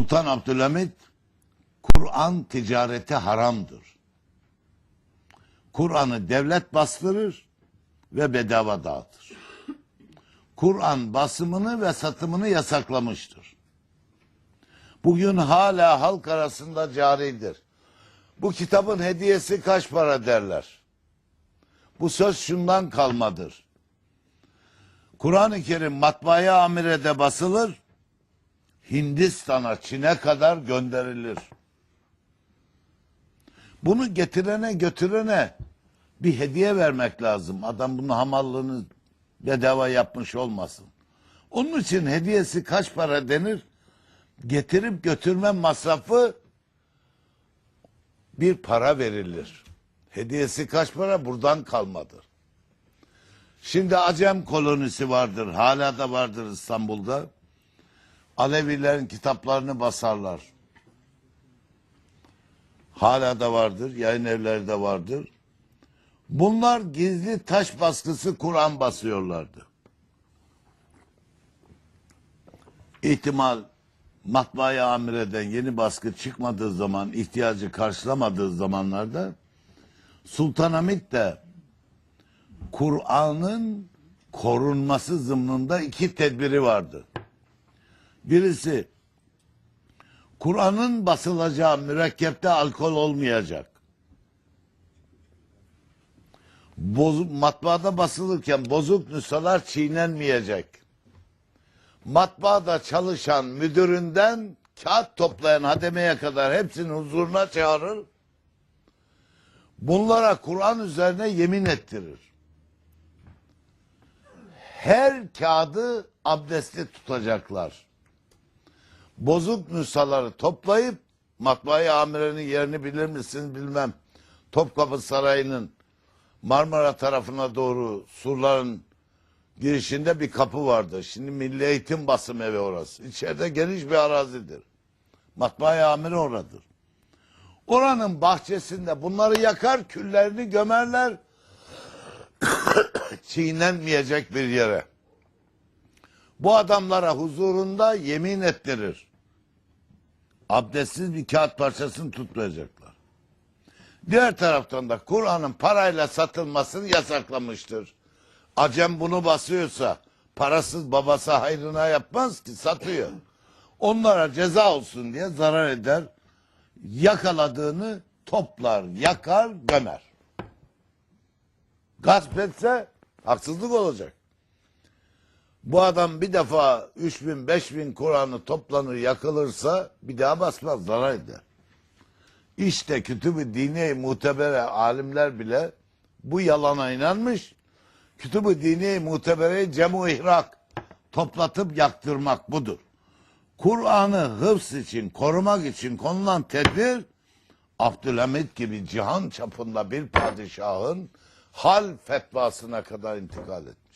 Sultan Abdülhamit Kur'an ticareti haramdır. Kur'an'ı devlet bastırır ve bedava dağıtır. Kur'an basımını ve satımını yasaklamıştır. Bugün hala halk arasında caridir. Bu kitabın hediyesi kaç para derler. Bu söz şundan kalmadır. Kur'an-ı Kerim matbaaya amirede basılır, Hindistan'a, Çin'e kadar gönderilir. Bunu getirene götürene bir hediye vermek lazım. Adam bunun hamallığını bedava yapmış olmasın. Onun için hediyesi kaç para denir? Getirip götürme masrafı bir para verilir. Hediyesi kaç para? Buradan kalmadır. Şimdi Acem kolonisi vardır. Hala da vardır İstanbul'da. Alevilerin kitaplarını basarlar. Hala da vardır. Yayın evleri de vardır. Bunlar gizli taş baskısı Kur'an basıyorlardı. İhtimal matbaaya amireden yeni baskı çıkmadığı zaman, ihtiyacı karşılamadığı zamanlarda Sultanahmet de Kur'an'ın korunması zımnında iki tedbiri vardı. Birisi Kur'an'ın basılacağı mürekkepte alkol olmayacak. Boz, matbaada basılırken bozuk nüshalar çiğnenmeyecek. Matbaada çalışan müdüründen kağıt toplayan hademeye kadar hepsini huzuruna çağırır. Bunlara Kur'an üzerine yemin ettirir. Her kağıdı abdestli tutacaklar. Bozuk nüshaları toplayıp matbaaya amirenin yerini bilir misiniz bilmem. Topkapı Sarayı'nın Marmara tarafına doğru surların girişinde bir kapı vardı. Şimdi Milli Eğitim Basım Evi orası. İçeride geniş bir arazidir. Matbaaya amiri oradır. Oranın bahçesinde bunları yakar, küllerini gömerler. Çiğnenmeyecek bir yere. Bu adamlara huzurunda yemin ettirir. Abdestsiz bir kağıt parçasını tutmayacaklar. Diğer taraftan da Kur'an'ın parayla satılmasını yasaklamıştır. Acem bunu basıyorsa parasız babası hayrına yapmaz ki satıyor. Onlara ceza olsun diye zarar eder. Yakaladığını toplar, yakar, gömer. Gasp etse haksızlık olacak. Bu adam bir defa 3000 5000 Kur'an'ı toplanır yakılırsa bir daha basmaz zarar eder. İşte kütübü dini mutebere alimler bile bu yalana inanmış. Kütübü dini mutebere cemu ihrak toplatıp yaktırmak budur. Kur'an'ı hıfz için, korumak için konulan tedbir Abdülhamit gibi cihan çapında bir padişahın hal fetvasına kadar intikal etti.